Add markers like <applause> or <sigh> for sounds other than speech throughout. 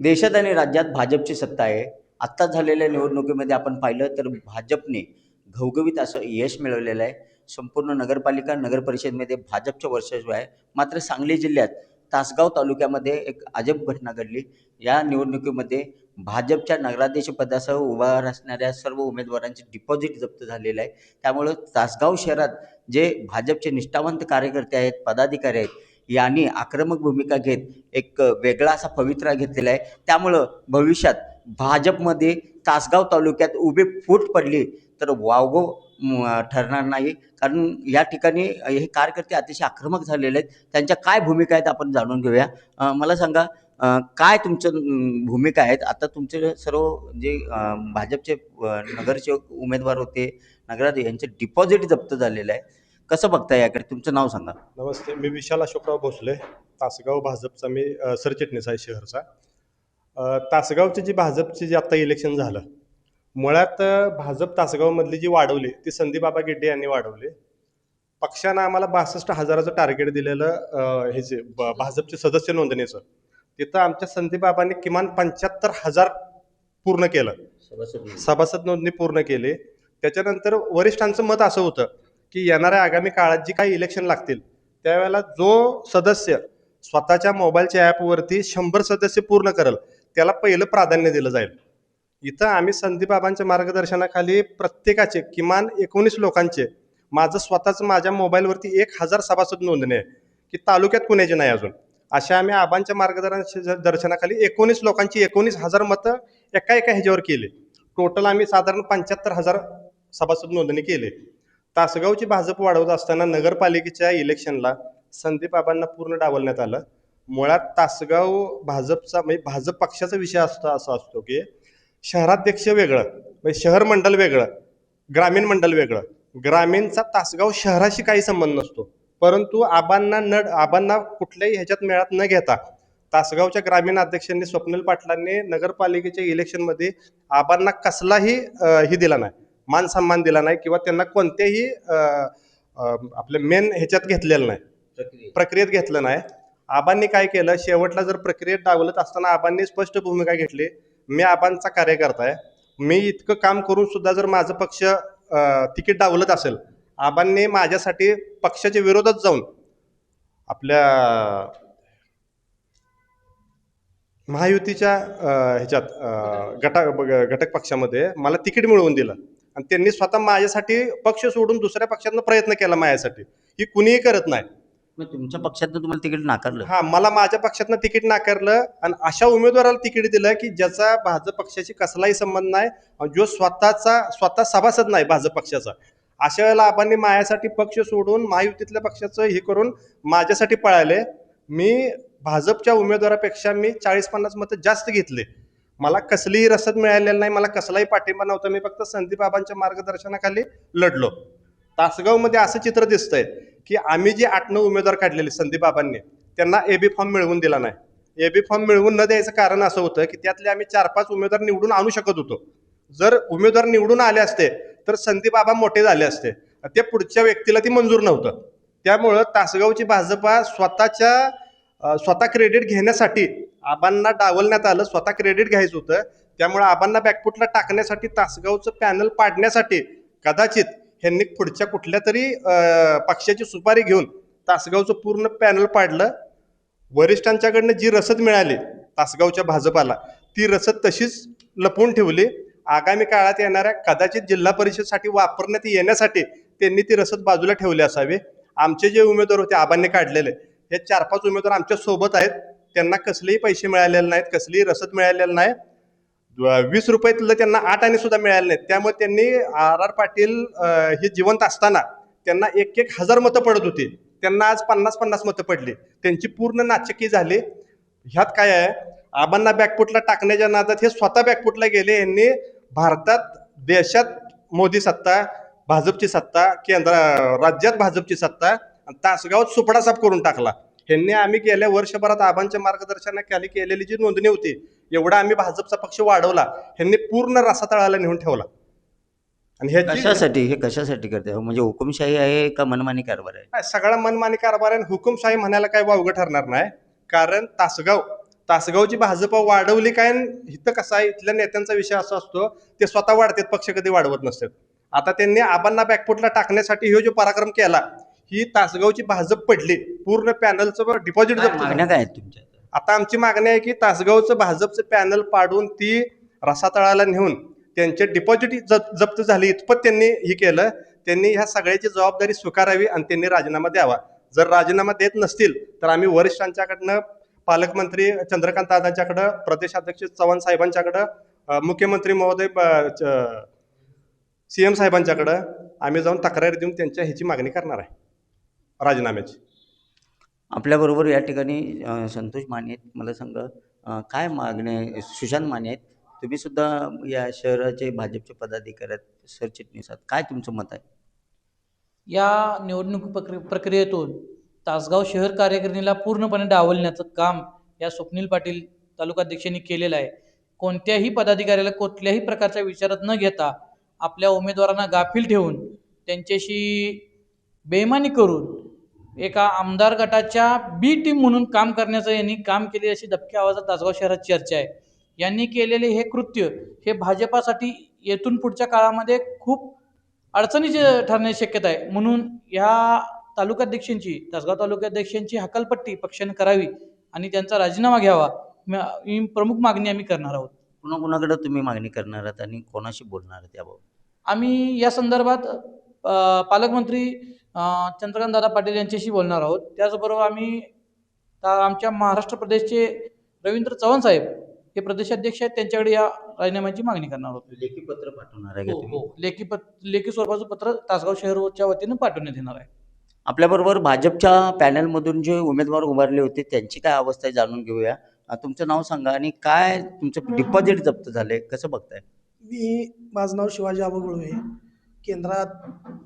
देशात आणि राज्यात भाजपची सत्ता आहे. आत्ताच झालेल्या निवडणुकीमध्ये आपण पाहिलं तर भाजपने घवघवीत असं यश मिळवलेलं आहे. संपूर्ण नगरपालिका नगरपरिषदमध्ये भाजपचं वर्चस्व आहे. मात्र सांगली जिल्ह्यात तासगाव तालुक्यामध्ये एक अजब घटना घडली. या निवडणुकीमध्ये भाजपच्या नगराध्यक्षपदासह उभा असणाऱ्या सर्व उमेदवारांचे डिपॉझिट जप्त झालेलं आहे. त्यामुळं तासगाव शहरात जे भाजपचे निष्ठावंत कार्यकर्ते आहेत पदाधिकारी आहेत यांनी आक्रमक भूमिका घेत एक वेगळा असा पवित्रा घेतलेला आहे. त्यामुळं भविष्यात भाजपमध्ये तासगाव तालुक्यात उभी फूट पडली तर वावगो ठरणार नाही. कारण या ठिकाणी हे कार्यकर्ते अतिशय आक्रमक झालेले आहेत. त्यांच्या काय भूमिका आहेत आपण जाणून घेऊया. मला सांगा काय तुमचं भूमिका आहेत? आता तुमचे सर्व जे भाजपचे नगरसेवक उमेदवार होते नगरात यांचे डिपॉझिट जप्त झालेलं आहे. कसं बघता याकडे? तुमचं नाव सांगा. नमस्ते मी विशाल अशोकराव भोसले तासगाव भाजपचा मी अ, सरचिटणीस आहे शहरचा. अ, तासगावची जी भाजपची जी आत्ता इलेक्शन झालं मुळात अ, भाजप तासगावमधली जी वाढवली ती संदीपबाबा गिड्डे यांनी वाढवली. पक्षानं आम्हाला बासष्ट हजाराचं टार्गेट दिलेलं अ, ह्याचे ब- भाजपचे सदस्य नोंदणीचं तिथं आमच्या संदीपबाबांनी किमान पंच्याहत्तर हजार पूर्ण केलं. सभासद नोंदणी पूर्ण केली. त्याच्यानंतर वरिष्ठांचं मत असं होतं की येणाऱ्या आगामी काळात जी काही इलेक्शन लागतील त्यावेळेला जो सदस्य स्वतःच्या मोबाईलच्या ॲपवरती शंभर सदस्य पूर्ण करेल त्याला पहिलं प्राधान्य दिलं जाईल. इथं आम्ही संदीपबाबांच्या मार्गदर्शनाखाली प्रत्येकाचे किमान एकोणीस लोकांचे माझं स्वतःच माझ्या मोबाईलवरती एक हजार सभासद नोंदणी आहे की तालुक्यात कुणाची नाही अजून. अशा आम्ही आबांच्या मार्गदर्शन दर्शनाखाली एकोणीस लोकांची एकोणीस हजार मतं एका एका ह्याच्यावर केली. टोटल आम्ही साधारण पंच्याहत्तर हजार सभासद नोंदणी केली. तासगावची भाजप वाढवत असताना नगरपालिकेच्या इलेक्शनला संदीप आबांना पूर्ण डावलण्यात आलं. मुळात तासगाव भाजपचा म्हणजे भाजप पक्षाचा विषय असतो असा असतो की शहराध्यक्ष वेगळं म्हणजे शहर मंडळ वेगळं ग्रामीण मंडल वेगळं. ग्रामीणचा तासगाव शहराशी काही संबंध नसतो. परंतु आबांना न आबांना कुठल्याही ह्याच्यात मेळात न घेता तासगावच्या ग्रामीण अध्यक्षांनी स्वप्नील पाटलांनी नगरपालिकेच्या इलेक्शनमध्ये आबांना कसलाही हे ही दिला नाही. मान सन्मान दिला नाही किंवा त्यांना कोणत्याही आपल्या मेन ह्याच्यात घेतलेलं नाही. प्रक्रियेत. घेतलं नाही. आबांनी काय केलं शेवटला जर प्रक्रियेत डावलत असताना आबांनी स्पष्ट भूमिका घेतली मी आबांचा कार्यकर्ता आहे मी इतकं काम करून सुद्धा जर माझं पक्ष तिकीट डावलत असेल आबांनी माझ्यासाठी पक्षाच्या विरोधात जाऊन आपल्या महायुतीच्या ह्याच्यात गटा घटक पक्षामध्ये मला तिकीट मिळवून दिलं. आणि त्यांनी स्वतः माझ्यासाठी पक्ष सोडून दुसऱ्या पक्षातनं प्रयत्न केला माझ्यासाठी. ही कुणीही करत नाही. मग तुमच्या पक्षातनं तुम्हाला तिकीट नाकारलं? हा मला माझ्या पक्षातनं तिकीट नाकारलं आणि अशा उमेदवाराला तिकीट दिलं की ज्याचा भाजप पक्षाशी कसलाही संबंध नाही आणि जो स्वतःचा स्वतः सभासद नाही भाजप पक्षाचा. अशा वेळेला आपण माझ्यासाठी पक्ष सोडून महायुतीतल्या पक्षाचं हे करून माझ्यासाठी पळाले. मी भाजपच्या उमेदवारापेक्षा मी चाळीस पन्नास मतं जास्त घेतले. मला कसलीही रसद मिळालेली नाही मला कसलाही पाठिंबा नव्हता. मी फक्त संदीप बाबांच्या मार्गदर्शनाखाली लढलो. तासगावमध्ये असं चित्र दिसतंय की आम्ही जे आठ नऊ उमेदवार काढलेले संदीप बाबांनी त्यांना बी फॉर्म मिळवून दिला नाही. ए बी फॉर्म मिळवून न द्यायचं कारण असं होतं की त्यातले आम्ही चार पाच उमेदवार निवडून आणू शकत होतो. जर उमेदवार निवडून आले असते तर संदीप बाबा मोठे झाले असते. ते पुढच्या व्यक्तीला ती मंजूर नव्हतं. त्यामुळं तासगावची भाजपा स्वतःच्या स्वतः क्रेडिट घेण्यासाठी आबांना डावलण्यात आलं स्वतः क्रेडिट घ्यायचं होतं. त्यामुळे आबांना बॅकफुटला टाकण्यासाठी तासगावचं पॅनल पाडण्यासाठी कदाचित ह्यांनी पुढच्या कुठल्या तरी पक्षाची सुपारी घेऊन तासगावचं पूर्ण पॅनल पाडलं. वरिष्ठांच्याकडनं जी रसद मिळाली तासगावच्या भाजपाला ती रसद तशीच लपवून ठेवली. आगामी काळात येणाऱ्या कदाचित जिल्हा परिषदसाठी वापरण्यात येण्यासाठी त्यांनी ती रसद बाजूला ठेवली असावी. आमचे जे उमेदवार होते आबांनी काढलेले. हे चार पाच उमेदवार आमच्यासोबत आहेत. त्यांना कसलेही पैसे मिळालेले नाहीत कसलीही रसद मिळालेली नाही वीस रुपयातलं त्यांना आठ आणि सुद्धा मिळाले नाहीत. त्यामुळे त्यांनी आर आर पाटील हे जिवंत असताना त्यांना एक एक हजार मतं पडत होती. त्यांना आज पन्नास पन्नास मतं पडली. त्यांची पूर्ण नाचकी झाली. ह्यात काय आहे? आबांना बॅकफुटला टाकण्याच्या नादात हे स्वतः बॅकफुटला गेले. यांनी भारतात देशात मोदी सत्ता भाजपची सत्ता केंद्र राज्यात भाजपची सत्ता आणि तासगावात सुपडा साफ करून टाकला. ह्यांनी आम्ही गेल्या वर्षभरात आबांच्या मार्गदर्शनाखाली केलेली जी नोंदणी होती एवढा आम्ही भाजपचा पक्ष वाढवला ह्यांनी पूर्ण रसातळाला नेऊन ठेवला. आणि ह्याची कशासाठी? हे कशासाठी करते? म्हणजे हुकुमशाही आहे का मनमानी कारभार आहे? सगळा मनमानी कारभार आहे आणि हुकुमशाही म्हणायला काय वावगं ठरणार नाही. कारण तासगाव तासगावची भाजप वाढवली काय इथं कसं आहे इथल्या नेत्यांचा विषय असा असतो ते स्वतः वाढतात पक्ष कधी वाढवत नसतात. आता त्यांनी आबांना बॅकफुटला टाकण्यासाठी हे जो पराक्रम केला ही तासगावची भाजप पडली पूर्ण पॅनलचं डिपॉझिट जप्त झालं. मागण्या काय आहेत तुमच्या? आता आमची मागणी आहे की तासगावचं भाजपचं पॅनल पाडून ती रसातळाला नेऊन त्यांचे डिपॉझिट जप्त झाली. इतपत त्यांनी हे केलं. त्यांनी ह्या सगळ्याची जबाबदारी स्वीकारावी आणि त्यांनी राजीनामा द्यावा. जर राजीनामा देत नसतील तर आम्ही वरिष्ठांच्याकडनं पालकमंत्री चंद्रकांत दादांच्याकडं प्रदेशाध्यक्ष चव्हाण साहेबांच्याकडं अं, मुख्यमंत्री महोदय सी एम साहेबांच्याकडं आम्ही जाऊन तक्रार देऊन त्यांच्या ह्याची मागणी करणार आहे. राजीनाम्याची. आपल्याबरोबर या ठिकाणी संतोष माने आहेत. मला सांगा काय मागणे आहे? सुशांत माने आहेत. तुम्ही सुद्धा या शहराचे भाजपचे पदाधिकारी आहेत सरचिटणीस आहात. काय तुमचं मत आहे? या निवडणूक प्रक्रि प्रक्रियेतून तासगाव शहर कार्यकारिणीला पूर्णपणे डावलण्याचं काम या स्वप्नील पाटील तालुकाध्यक्षांनी केलेलं आहे. कोणत्याही पदाधिकाऱ्याला कुठल्याही प्रकारच्या विचारात न घेता आपल्या उमेदवारांना गाफील ठेवून त्यांच्याशी बेमानी करून एका आमदार गटाच्या बी टीम म्हणून काम करण्याचं यांनी काम केले अशी दबक्या आवाजात तासगाव शहरात चर्चा आहे. यांनी केलेले हे कृत्य हे भाजपासाठी येथून पुढच्या काळामध्ये खूप अडचणीचे ठरण्याची शक्यता आहे. म्हणून ह्या तालुकाध्यक्षांची तासगाव तालुकाध्यक्षांची हकालपट्टी पक्षाने करावी आणि त्यांचा राजीनामा घ्यावा ही प्रमुख मागणी आम्ही करणार आहोत. पुन्हा कुणाकडे तुम्ही मागणी करणार आहात आणि कोणाशी बोलणार आहात याबाबत? आम्ही या संदर्भात पालकमंत्री चंद्रकांतदादा पाटील यांच्याशी बोलणार आहोत. त्याचबरोबर आम्ही आमच्या महाराष्ट्र प्रदेशचे रवींद्र चव्हाण साहेब हे प्रदेशाध्यक्ष आहेत. त्यांच्याकडे या राजीनाम्याची मागणी करणार आहोत. लेखी पत्र पाठवणार आहे का हो तुम्ही? हो. लेखी पत लेखी स्वरूपाचं पत्र तासगाव शहरच्या वतीनं पाठवण्यात येणार आहे. आपल्याबरोबर भाजपच्या पॅनलमधून जे उमेदवार उभारले होते त्यांची काय अवस्था आहे जाणून घेऊया. अ, तुमचं नाव सांगा आणि काय तुमचं डिपॉझिट जप्त झालंय कसं बघताय? मी माझं नाव शिवाजी आबा गुळवे केंद्रात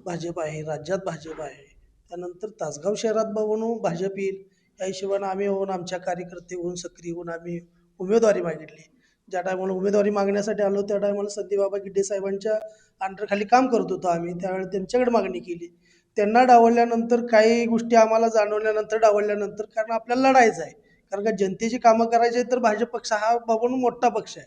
भाजप आहे राज्यात भाजप आहे त्यानंतर तासगाव शहरात बघून भाजप येईल. या हिशोबानं आम्ही होऊन आमच्या कार्यकर्ते होऊन सक्रिय होऊन आम्ही उमेदवारी मागितली. ज्या टायमाला उमेदवारी मागण्यासाठी आलो त्या टायमाला संदीपबाबा गिड्डे साहेबांच्या अंडरखाली काम करत होतो आम्ही. त्यावेळी त्यांच्याकडे मागणी केली. त्यांना डावलल्यानंतर काही गोष्टी आम्हाला जाणवल्यानंतर डावलल्यानंतर कारण आपल्याला लढायचं आहे. कारण का जनतेची कामं करायची तर भाजप पक्ष हा बाबून मोठा पक्ष आहे.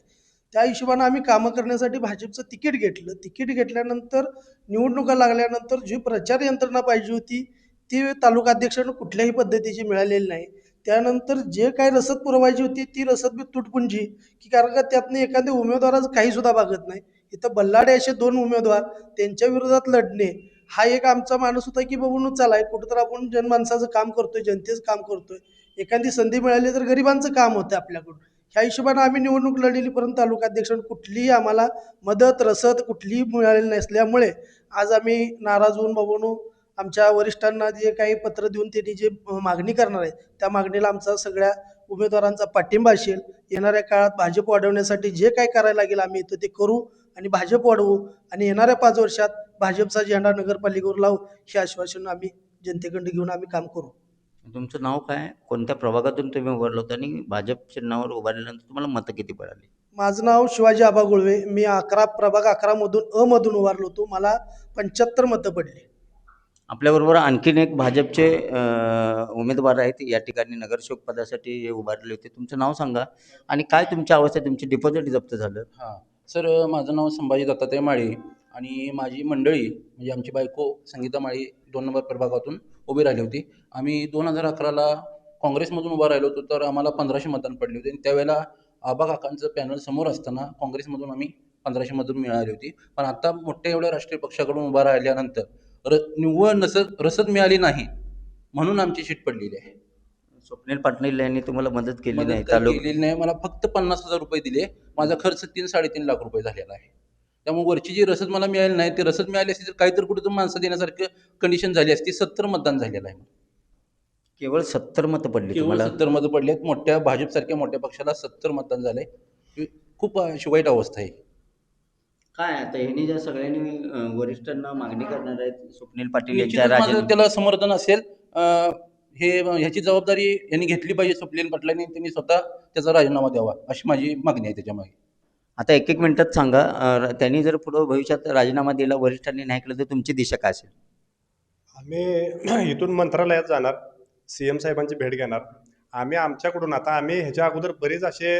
त्या हिशोबानं आम्ही कामं करण्यासाठी भाजपचं तिकीट घेतलं. तिकीट घेतल्यानंतर निवडणुका लागल्यानंतर जी प्रचार यंत्रणा पाहिजे होती ती तालुकाध्यक्षांना कुठल्याही पद्धतीची मिळालेली नाही. त्यानंतर जे काही रसद पुरवायची होती ती रसद बी तुटपुंजी की कारण का त्यातनं एखाद्या उमेदवाराचं काहीसुद्धा भागत नाही. इथं बल्लाडे असे दोन उमेदवार त्यांच्या विरोधात लढणे हा एक आमचा माणूस होता की बघून चालाय. कुठं तर आपण जनमानसाचं काम करतोय जनतेचं काम करतोय. एखादी संधी मिळाली तर गरिबांचं काम होतं आपल्याकडून. ह्या हिशोबानं आम्ही निवडणूक लढलेली परंतु तालुकाध्यक्षांनी कुठलीही आम्हाला मदत रसद कुठलीही मिळालेली नसल्यामुळे आज आम्ही नाराज होऊन बाबांनो आमच्या वरिष्ठांना जे काही पत्र देऊन त्यांनी जे मागणी करणार आहे त्या मागणीला आमचा सगळ्या उमेदवारांचा पाठिंबा असेल. येणाऱ्या काळात भाजप वाढवण्यासाठी जे काय करायला लागेल आम्ही तर ते करू आणि भाजप वाढवू आणि येणाऱ्या पाच वर्षात भाजपचा झेंडा नगरपालिकेवर लावू हे आश्वासन आम्ही जनतेकडे घेऊन आम्ही काम करू. तुमचं नाव काय? कोणत्या प्रभागातून तुम्ही उभारलं होतं? आणि भाजप चिन्हावर उभारल्यानंतर तुम्हाला मतं किती पडाली? माझं नाव शिवाजी आबा गुळवे. मी अकरा प्रभाग अकरामधून अमधून उभारलो होतो. मला पंच्याहत्तर मतं पडली. आपल्याबरोबर आणखीन एक भाजपचे अ, उमेदवार आहेत. या ठिकाणी नगरसेवक पदासाठी उभारले होते. तुमचं नाव सांगा. आणि काय तुमची अवस्था तुमची डिपॉझिट जप्त झालं? हां. सर माझं नाव संभाजी दत्तात्रय माळी. आणि माझी मंडळी म्हणजे आमची बायको संगीता माळी दोन नंबर प्रभागातून उभी राहिली होती. आम्ही दोन हजार अकराला काँग्रेसमधून उभा राहिलो होतो तर आम्हाला पंधराशे मतदान पडली होती. आणि त्यावेळेला आबा काकांचं पॅनल समोर असताना काँग्रेसमधून आम्ही पंधराशे मधून मिळाली होती. पण आता मोठ्या एवढ्या राष्ट्रीय पक्षाकडून उभा राहिल्यानंतर र निव्वळ नसद रसद मिळाली नाही म्हणून आमची शीट पडलेली आहे. स्वप्नील पाटील यांनी तुम्हाला मदत केली नाही केलेली नाही. मला फक्त पन्नास हजार रुपये दिले. माझा खर्च तीन साडेतीन लाख रुपये झालेला आहे. त्यामुळे वरची जी रसद मला मिळाली नाही ते रसद मिळाली असती तर काहीतरी कुठं माणसं देण्यासारखं कंडिशन झाली असती. सत्तर मतदान झालेलं आहे. केवळ सत्तर मतं पडली केवळ सत्तर मतं पडले आहेत. मोठ्या भाजपसारख्या मोठ्या पक्षाला सत्तर मतदान झालंय. खूप अशी वाईट अवस्था आहे. काय आता ह्यांनी ज्या सगळ्यांनी वरिष्ठांना मागणी करणार आहेत स्वप्नील पाटील त्याला समर्थन असेल. हे ह्याची जबाबदारी यांनी घेतली पाहिजे स्वप्नील पाटलांनी. त्यांनी स्वतः त्याचा राजीनामा द्यावा अशी माझी मागणी आहे त्याच्यामागे. आता एक एक मिनटात सांगा त्यांनी जर पुढं भविष्यात राजीनामा दिला वरिष्ठांनी नाही केलं तर तुमची दिशा काय असेल? आम्ही <clears throat> इथून मंत्रालयात जाणार सी एम साहेबांची भेट घेणार. आम्ही आमच्याकडून आता आम्ही ह्याच्या अगोदर बरेच असे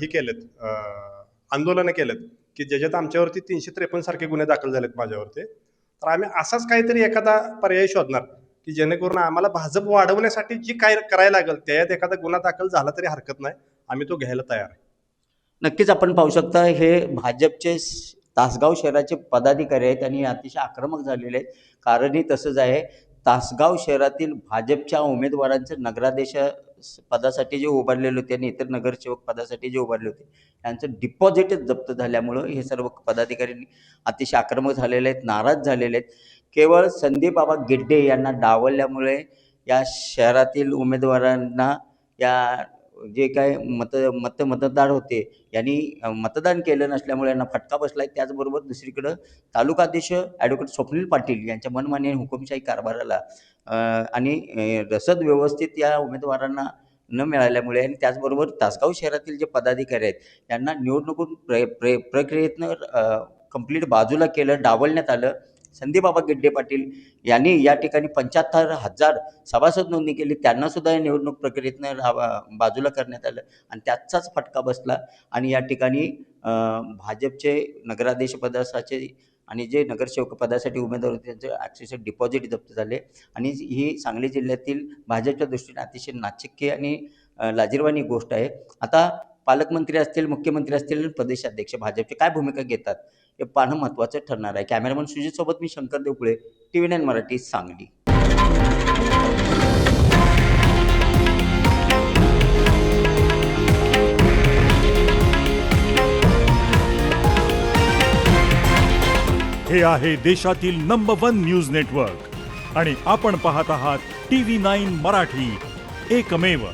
हे केलेत आंदोलनं केलेत की ज्याच्यात आमच्यावरती तीनशे त्रेपन्न सारखे गुन्हे दाखल झालेत माझ्यावरती. तर आम्ही असाच काहीतरी एखादा पर्याय शोधणार की जेणेकरून आम्हाला भाजप वाढवण्यासाठी जी काय करायला लागेल त्यात एखादा गुन्हा दाखल झाला तरी हरकत नाही आम्ही तो घ्यायला तयार आहे. नक्कीच आपण पाहू शकता हे भाजपचे तासगाव शहराचे पदाधिकारी आहेत आणि अतिशय आक्रमक झालेले आहेत. कारणही तसंच आहे तासगाव शहरातील भाजपच्या उमेदवारांचं नगराध्यक्ष पदासाठी जे उभारलेले होते आणि इतर नगरसेवक पदासाठी जे उभारले होते त्यांचं डिपॉझिटच जप्त झाल्यामुळं हे सर्व पदाधिकारी अतिशय आक्रमक झालेले आहेत नाराज झालेले आहेत. केवळ संदीप बाबा गिड्डे यांना डावलल्यामुळे या शहरातील उमेदवारांना या जे काय मत मत मतदार होते यांनी मतदान केलं नसल्यामुळे यांना फटका बसला आहे त्याचबरोबर दुसरीकडं तालुकाध्यक्ष ॲडव्होकेट स्वप्नील पाटील यांच्या मनमानी हुकुमशाही कारभाराला आणि रसद व्यवस्थित या उमेदवारांना न मिळाल्यामुळे आणि त्याचबरोबर तासगाव शहरातील जे पदाधिकारी आहेत यांना निवडणूक प्र प्र प्रक्रियेतनं कंप्लीट बाजूला केलं डावलण्यात आलं. संदीपबाबा गिड्डे पाटील यांनी या ठिकाणी पंच्याहत्तर हजार सभासद नोंदणी केली. त्यांनासुद्धा या निवडणूक प्रक्रियेतनं बाजूला करण्यात आलं आणि त्याचाच फटका बसला. आणि या ठिकाणी भाजपचे नगराध्यक्ष पदासाचे आणि जे नगरसेवक पदासाठी उमेदवार होते त्यांचे ॲक्सेस डिपॉझिट जप्त झाले. आणि ही सांगली जिल्ह्यातील भाजपच्या दृष्टीने अतिशय नाचिक्य आणि लाजीरवाणी लाजिरवाणी गोष्ट आहे. आता पालकमंत्री असतील मुख्यमंत्री असतील आणि प्रदेशाध्यक्ष भाजपचे काय भूमिका घेतात हे पाहणं महत्त्वाचं ठरणार आहे. कॅमेरामन सुजितसोबत मी Shankar Devpule T V nine Marathi Sangli. हे आहे देशातील नंबर वन न्यूज नेटवर्क आणि आपण पाहत आहात टी व्ही नाईन मराठी. एकमेव